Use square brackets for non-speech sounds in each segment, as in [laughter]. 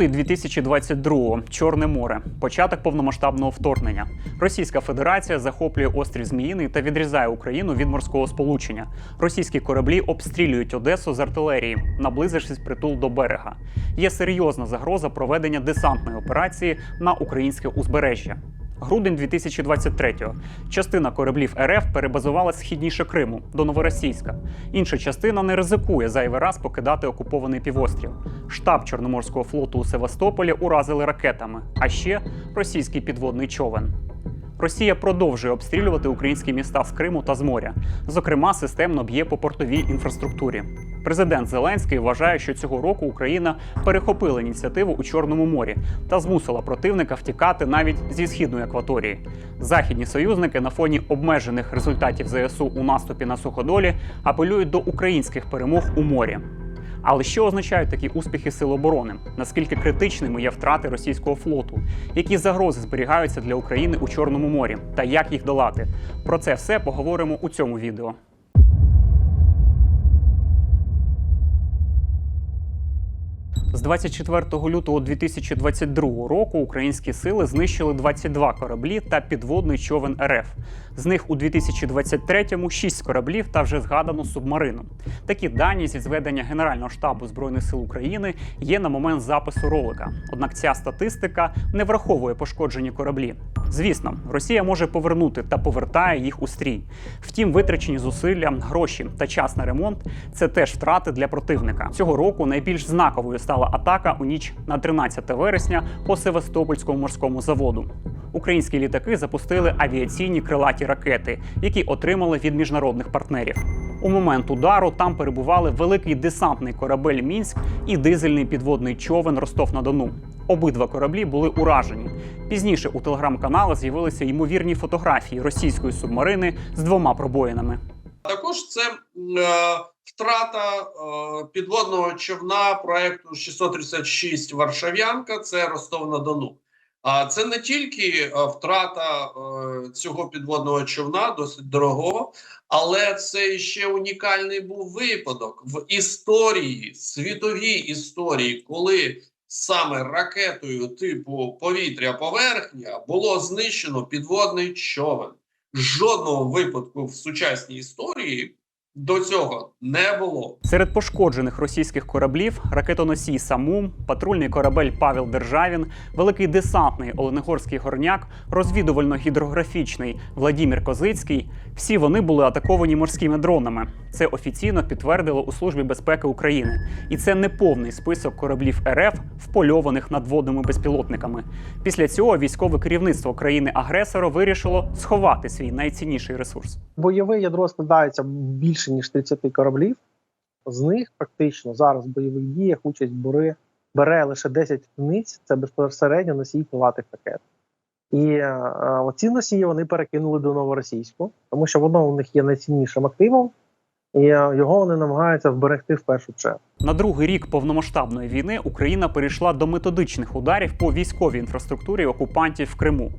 Лютий 2022-го. Чорне море. Початок повномасштабного вторгнення. Російська Федерація захоплює острів Зміїний та відрізає Україну від морського сполучення. Російські кораблі обстрілюють Одесу з артилерії, наблизившись притул до берега. Є серйозна загроза проведення десантної операції на українське узбережжя. Грудень 2023-го. Частина кораблів РФ перебазувалась східніше Криму до Новоросійська. Інша частина не ризикує зайвий раз покидати окупований півострів. Штаб Чорноморського флоту у Севастополі уразили ракетами, а ще російський підводний човен. Росія продовжує обстрілювати українські міста з Криму та з моря. Зокрема, системно б'є по портовій інфраструктурі. Президент Зеленський вважає, що цього року Україна перехопила ініціативу у Чорному морі та змусила противника втікати навіть зі східної акваторії. Західні союзники на фоні обмежених результатів ЗСУ у наступі на суходолі апелюють до українських перемог у морі. Але що означають такі успіхи Сил оборони? Наскільки критичними є втрати російського флоту? Які загрози зберігаються для України у Чорному морі? Та як їх долати? Про це все поговоримо у цьому відео. 24 лютого 2022 року українські сили знищили 22 кораблі та підводний човен РФ. З них у 2023-му 6 кораблів та вже згадано субмарину. Такі дані зі зведення Генерального штабу збройних сил України є на момент запису ролика. Однак ця статистика не враховує пошкоджені кораблі. Звісно, Росія може повернути та повертає їх у стрій. Втім, витрачені зусилля, гроші та час на ремонт це теж втрати для противника. Цього року найбільш знаковою стала атака у ніч на 13 вересня по Севастопольському морському заводу. Українські літаки запустили авіаційні крилаті ракети, які отримали від міжнародних партнерів. У момент удару там перебували великий десантний корабель Мінськ і дизельний підводний човен Ростов-на-Дону. Обидва кораблі були уражені. Пізніше у телеграм-каналах з'явилися ймовірні фотографії російської субмарини з двома пробоїнами. Також це е, втрата е, підводного човна проекту 636 Варшав'янка, це Ростов на Дону. А це не тільки е, втрата е, цього підводного човна, досить дорогого, але це ще унікальний був випадок в історії, світовій історії, коли саме ракетою типу повітря-поверхня було знищено підводний човен жодного випадку в сучасній історії до цього не було. Серед пошкоджених російських кораблів ракетоносій Самум, патрульний корабель Павел Державін, великий десантний Оленегорський горняк, розвідувально-гідрографічний Владімір Козицький. Всі вони були атаковані морськими дронами. Це офіційно підтвердило у Службі безпеки України. І це не повний список кораблів РФ, впольованих надводними безпілотниками. Після цього військове керівництво країни-агресора вирішило сховати свій найцінніший ресурс. Бойове ядро складається більше ніж 30 кораблів. З них практично зараз в бойових діях участь бере, бере лише 10 одиниць, це безпосередньо носій крилатих ракет. І е, оці носії вони перекинули до новоросійську, тому що воно у них є найціннішим активом, і е, його вони намагаються вберегти в першу чергу. На другий рік повномасштабної війни Україна перейшла до методичних ударів по військовій інфраструктурі окупантів в Криму.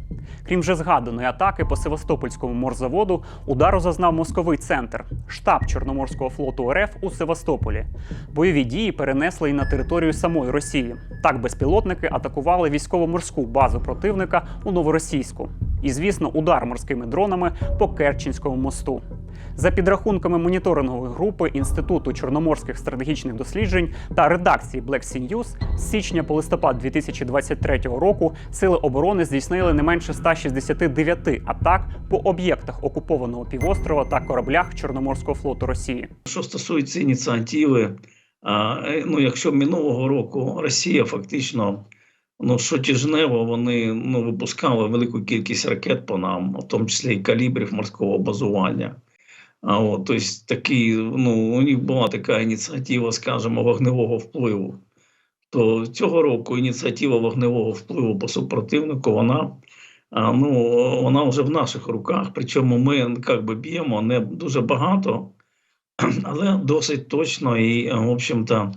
Крім вже згаданої атаки по Севастопольському морзаводу, удару зазнав мозковий центр, штаб Чорноморського флоту РФ у Севастополі. Бойові дії перенесли і на територію самої Росії. Так безпілотники атакували військово-морську базу противника у Новоросійську. І, звісно, удар морськими дронами по Керченському мосту. За підрахунками моніторингової групи Інституту чорноморських стратегічних досліджень та редакції Black Sea News з січня по листопад 2023 року сили оборони здійснили не менше 169 атак по об'єктах окупованого півострова та кораблях Чорноморського флоту Росії. Що стосується ініціативи, е, ну якщо минулого року Росія фактично ну щотижнево вони ну випускали велику кількість ракет по нам, в тому числі і калібрів морського базування. А от тобто такий, ну у них була така ініціатива, скажімо, вогневого впливу. То цього року ініціатива вогневого впливу по супротивнику, вона ну вона вже в наших руках. Причому ми як би б'ємо не дуже багато, [clears throat] але досить точно і, в общем-то,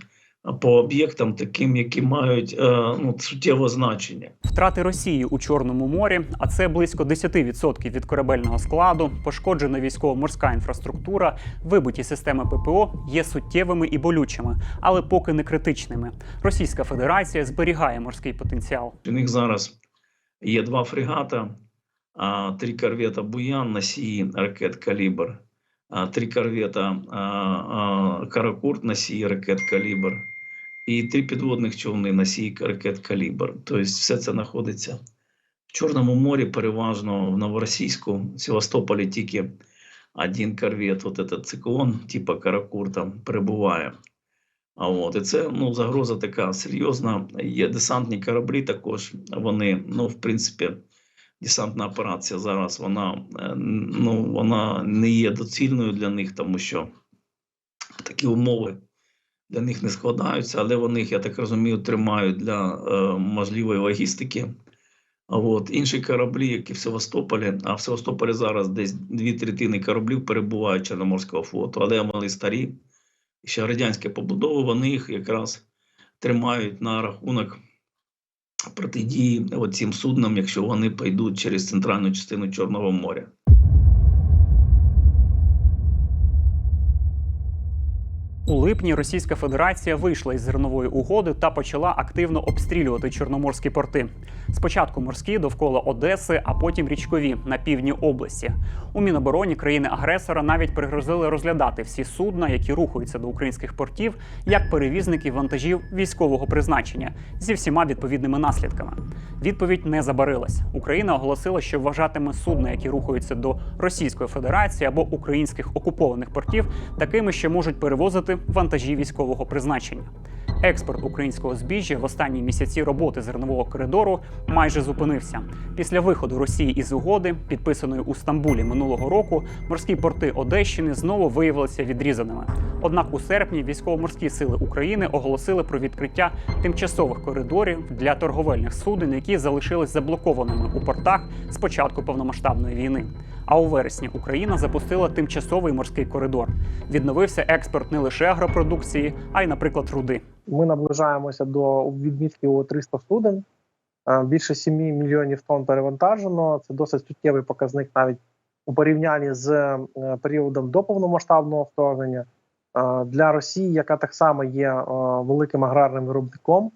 по об'єктам, таким, які мають е, ну, суттєве значення. Втрати Росії у Чорному морі, а це близько 10% від корабельного складу, пошкоджена військово-морська інфраструктура, вибиті системи ППО є суттєвими і болючими, але поки не критичними. Російська Федерація зберігає морський потенціал. У них зараз є два фрегата, а, три корвета Буян, носії ракет Калібр, три корвета Каракурт, носії ракет Калібр, і три підводних човни носії ракет Калібр. Тобто все це знаходиться в Чорному морі, переважно в Новоросійську, в Севастополі тільки один корвет, от этот циклон, типа Каракурта, перебуває. А от і це ну загроза така серйозна. Є десантні кораблі. Також вони, ну в принципі, десантна операція зараз вона е, ну вона не є доцільною для них, тому що такі умови для них не складаються, але вони, я так розумію, тримають для е, можливої логістики. А от інші кораблі, які в Севастополі, а в Севастополі зараз десь дві третини кораблів перебувають Чорноморського флоту, але вони старі ще радянські побудови, вони їх якраз тримають на рахунок протидії цим суднам, якщо вони пойдуть через центральну частину Чорного моря. У липні Російська Федерація вийшла із зернової угоди та почала активно обстрілювати чорноморські порти. Спочатку морські довкола Одеси, а потім річкові на півдні області. У Мінобороні країни-агресора навіть пригрозили розглядати всі судна, які рухаються до українських портів, як перевізники вантажів військового призначення зі всіма відповідними наслідками. Відповідь не забарилась. Україна оголосила, що вважатиме судна, які рухаються до Російської Федерації або українських окупованих портів, такими, що можуть перевозити вантажі військового призначення. Експорт українського збіжжя в останні місяці роботи зернового коридору майже зупинився. Після виходу Росії із угоди, підписаної у Стамбулі минулого року, морські порти Одещини знову виявилися відрізаними. Однак у серпні військово-морські сили України оголосили про відкриття тимчасових коридорів для торговельних суден, які залишились заблокованими у портах з початку повномасштабної війни. А у вересні Україна запустила тимчасовий морський коридор. Відновився експорт не лише агропродукції, а й, наприклад, руди. Ми наближаємося до відмітки у 300 суден. Е, Більше 7 мільйонів тонн перевантажено. Це досить суттєвий показник навіть у порівнянні з е, періодом до повномасштабного вторгнення. Е, Для Росії, яка так само є великим аграрним виробником,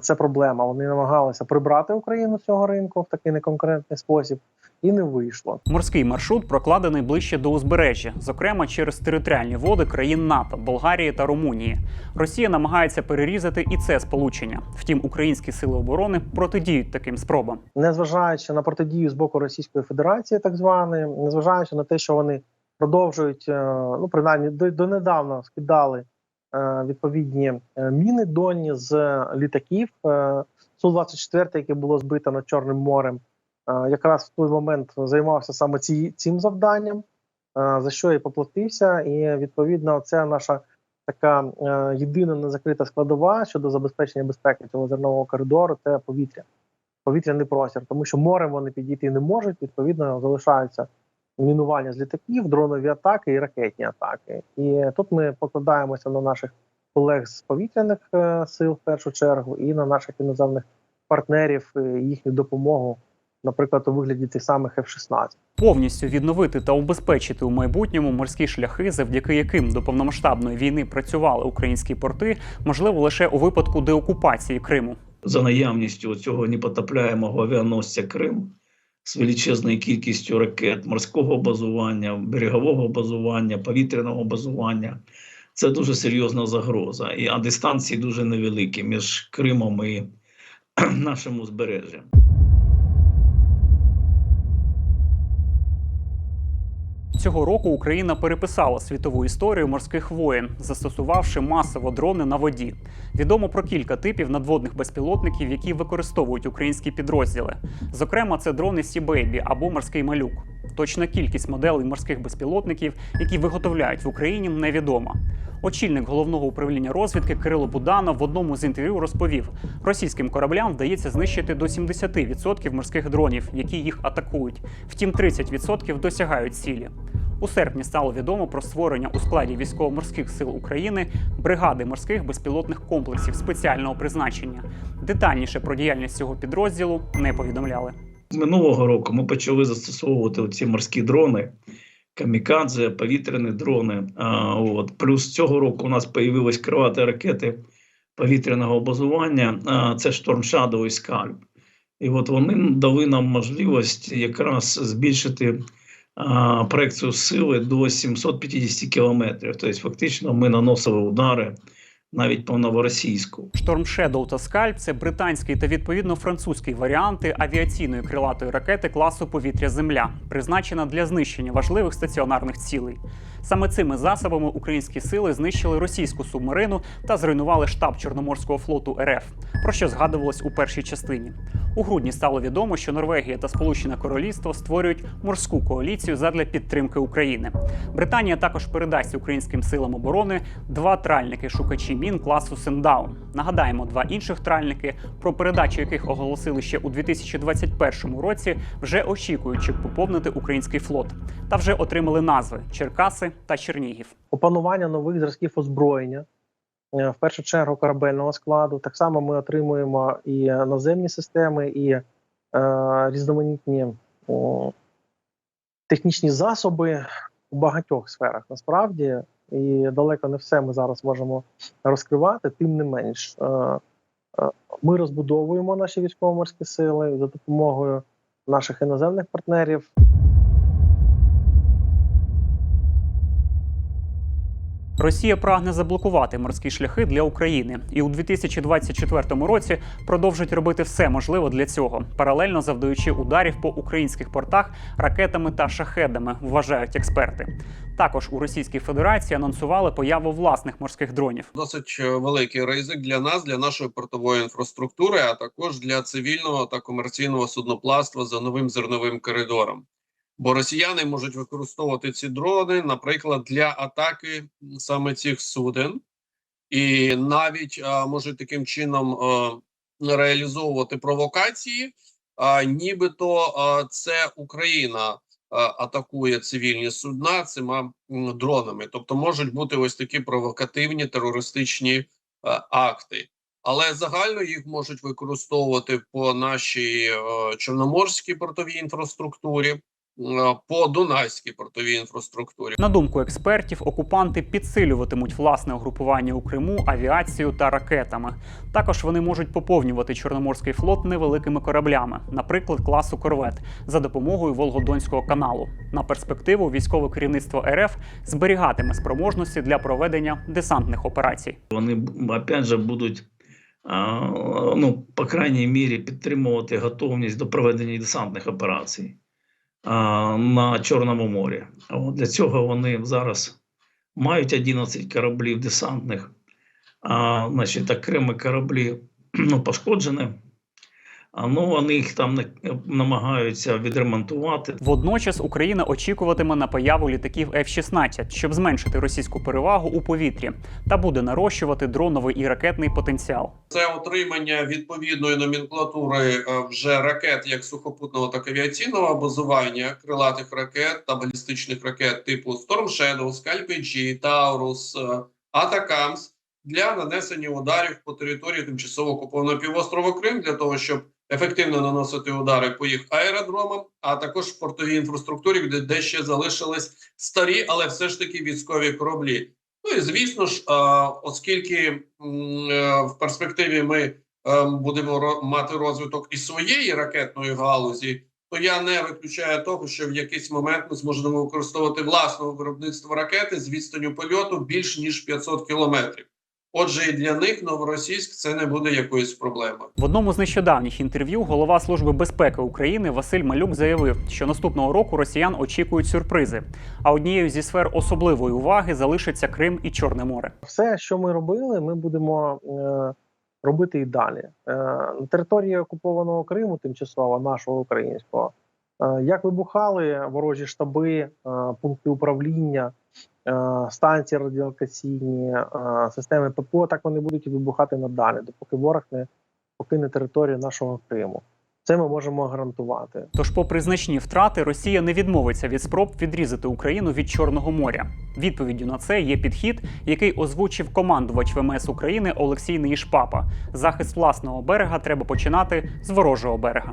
це проблема. Вони намагалися прибрати Україну з цього ринку в такий неконкурентний спосіб, і не вийшло. Морський маршрут прокладений ближче до узбережжя, зокрема через територіальні води країн НАТО, Болгарії та Румунії. Росія намагається перерізати і це сполучення. Втім, українські сили оборони протидіють таким спробам. незважаючи на протидію з боку Російської Федерації, так званої, незважаючи на те, що вони продовжують, е, ну принаймні до, донедавна скидали е, відповідні е, міни донні з літаків су 24 яке було збито над Чорним морем, якраз в той момент займався саме ці, цим завданням, е, за що і поплатився. І відповідно, це наша така е, єдина незакрита складова щодо забезпечення безпеки цього зернового коридору це повітря повітряний простір, тому що морем вони підійти не можуть. Відповідно, залишаються мінування з літаків, дронові атаки і ракетні атаки. І тут ми покладаємося на наших колег з повітряних е, сил в першу чергу, і на наших іноземних партнерів е, їхню допомогу, наприклад, у вигляді тих самих F-16. Повністю відновити та убезпечити у майбутньому морські шляхи, завдяки яким до повномасштабної війни працювали українські порти, можливо лише у випадку деокупації Криму. за наявністю цього непотопляємого авіаносця Крим з величезною кількістю ракет морського базування, берегового базування, повітряного базування. Це дуже серйозна загроза. І, а дистанції дуже невеликі між Кримом і [clears throat] нашим узбережжям. Цього року Україна переписала світову історію морських воєн, застосувавши масово дрони на воді. Відомо про кілька типів надводних безпілотників, які використовують українські підрозділи. Зокрема, це дрони Baby або морський малюк. Точна кількість моделей морських безпілотників, які виготовляють в Україні, невідома. Очільник головного управління розвідки Кирило Буданов в одному з інтерв'ю розповів: російським кораблям вдається знищити до 70% морських дронів, які їх атакують. Втім, 30% досягають цілі. У серпні стало відомо про створення у складі військово-морських сил України бригади морських безпілотних комплексів спеціального призначення. Детальніше про діяльність цього підрозділу не повідомляли. Минулого року ми почали застосовувати ці морські дрони, камікадзе, повітряні дрони. А, от. Плюс цього року у нас появились крилаті ракети повітряного базування. А, це Storm Shadow і Scalp. І от вони дали нам можливість якраз збільшити проекцію сили до 750 кілометрів. Тобто, фактично, ми наносили удари навіть по новоросійську. Шторм Shadow та Скальп це британський та відповідно французький варіанти авіаційної крилатої ракети класу повітря Земля, призначена для знищення важливих стаціонарних цілей. Саме цими засобами українські сили знищили російську субмарину та зруйнували штаб Чорноморського флоту РФ, про що згадувалось у першій частині. У грудні стало відомо, що Норвегія та Сполучене Королівство створюють морську коаліцію задля підтримки України. Британія також передасть українським силам оборони два тральники шукачі мін класу Сендаун. Нагадаємо, два інших тральники, про передачу яких оголосили ще у 2021 році, вже очікують, щоб поповнити український флот, та вже отримали назви Черкаси та Чернігів. опанування нових зразків озброєння, в першу чергу корабельного складу. Так само ми отримуємо і наземні системи, і е, різноманітні о, технічні засоби у багатьох сферах. Насправді, і далеко не все ми зараз можемо розкривати. Тим не менш, е, е, ми розбудовуємо наші військово-морські сили за допомогою наших іноземних партнерів. Росія прагне заблокувати морські шляхи для України, і у 2024 році продовжить робити все можливе для цього, паралельно завдаючи ударів по українських портах ракетами та шахедами, вважають експерти. Також у Російській Федерації анонсували появу власних морських дронів. Досить е, великий ризик для нас, для нашої портової інфраструктури, а також для цивільного та комерційного судноплавства за новим зерновим коридором. Бо росіяни можуть використовувати ці дрони, наприклад, для атаки саме цих суден, і навіть а, можуть таким чином а, реалізовувати провокації. А, нібито а, це Україна а, атакує цивільні судна цими дронами. Тобто можуть бути ось такі провокативні терористичні е, акти. Але загально їх можуть використовувати по нашій е, чорноморській портовій інфраструктурі, по Дунайській портовій інфраструктурі. На думку експертів, окупанти підсилюватимуть власне угрупування у Криму авіацією та ракетами. Також вони можуть поповнювати Чорноморський флот невеликими кораблями, наприклад, класу корвет, за допомогою Волгодонського каналу. На перспективу військове керівництво РФ зберігатиме спроможності для проведення десантних операцій. Вони опять же будуть, ну, по крайній мірі, підтримувати готовність до проведення десантних операцій на Чорному морі. От для цього вони зараз мають 11 кораблів десантних, а, значить, окремі кораблі ну, пошкоджені. А, ну, вони їх там на- намагаються відремонтувати. Водночас Україна очікуватиме на появу літаків F-16, щоб зменшити російську перевагу у повітрі, та буде нарощувати дроновий і ракетний потенціал. Це отримання відповідної номенклатури е, вже ракет як сухопутного так і авіаційного базування крилатих ракет та балістичних ракет типу Storm Shadow, Scalp-G, Taurus, е, Atacams для нанесення ударів по території тимчасово окупованого півострова Крим для того, щоб ефективно наносити удари по їх аеродромам, а також портовій інфраструктурі, де, де ще залишились старі, але все ж таки військові кораблі. Ну і звісно ж, оскільки е, в перспективі ми е, будемо мати розвиток і своєї ракетної галузі, то я не виключаю того, що в якийсь момент ми зможемо використовувати власного виробництва ракети з відстанню польоту більш ніж 500 кілометрів. Отже, і для них Новоросійськ це не буде якоюсь проблемою. В одному з нещодавніх інтерв'ю голова Служби безпеки України Василь Малюк заявив, що наступного року росіян очікують сюрпризи. А однією зі сфер особливої уваги залишиться Крим і Чорне море. все, що ми робили, ми будемо е, робити і далі. Е, на території окупованого Криму, тимчасово нашого українського, як вибухали ворожі штаби, е, пункти управління, е, станції радіолокаційні, е, системи ППО, так вони будуть вибухати надалі, допоки ворог не покине територію нашого Криму. Це ми можемо гарантувати. Тож, попри значні втрати, Росія не відмовиться від спроб відрізати Україну від Чорного моря. Відповіддю на це є підхід, який озвучив командувач ВМС України Олексій Неїшпапа. Захист власного берега треба починати з ворожого берега.